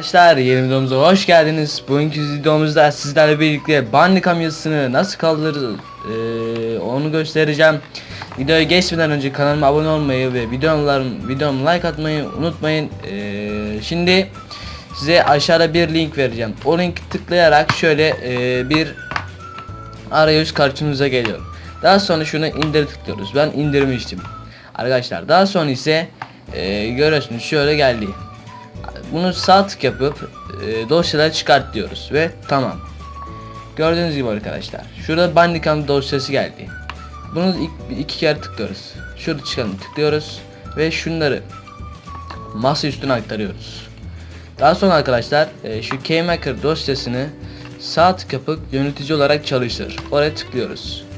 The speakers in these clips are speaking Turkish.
Arkadaşlar yeni videomuza hoş geldiniz. Bugünkü videomuzda sizlerle birlikte Bandicam yazısını nasıl kaldırırız eee, onu göstereceğim. Videoya geçmeden önce kanalıma abone olmayı ve videolarım videomu like atmayı unutmayın. Eee, şimdi size aşağıda bir link vereceğim. O linki tıklayarak şöyle eee, bir arayüz karşımıza geliyor. Daha sonra şunu indir tıklıyoruz. Ben indirmiştim. Arkadaşlar daha sonra ise eee görüyorsunuz şöyle geldi. Bunu sağ tık yapıp e, dosyaları çıkart diyoruz ve tamam. Gördüğünüz gibi arkadaşlar. Şurada Bandicam dosyası geldi. Bunu ilk, iki kere tıklıyoruz. Şurada çıkalım tıklıyoruz ve şunları masa üstüne aktarıyoruz. Daha sonra arkadaşlar e, şu KMaker dosyasını sağ tık yapıp yönetici olarak çalıştır. Oraya tıklıyoruz.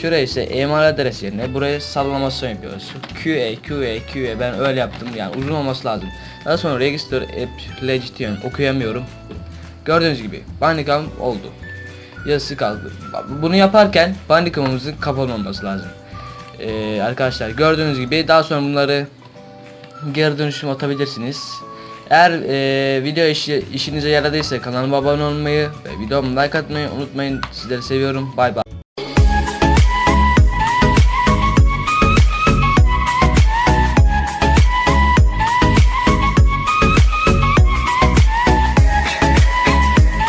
Şuraya ise email adres yerine buraya sallamasyon yapıyoruz. QA, QA, QA ben öyle yaptım yani uzun olması lazım. Daha sonra register app legitimate okuyamıyorum. Gördüğünüz gibi Bandicam oldu. Yazısı kaldı. Bunu yaparken Bandicam'ımızın kapalı olması lazım. Ee, arkadaşlar gördüğünüz gibi daha sonra bunları geri dönüşüm atabilirsiniz. Eğer e, video işi, işinize yaradıysa kanalıma abone olmayı ve videomu like atmayı unutmayın. Sizleri seviyorum. Bay bay.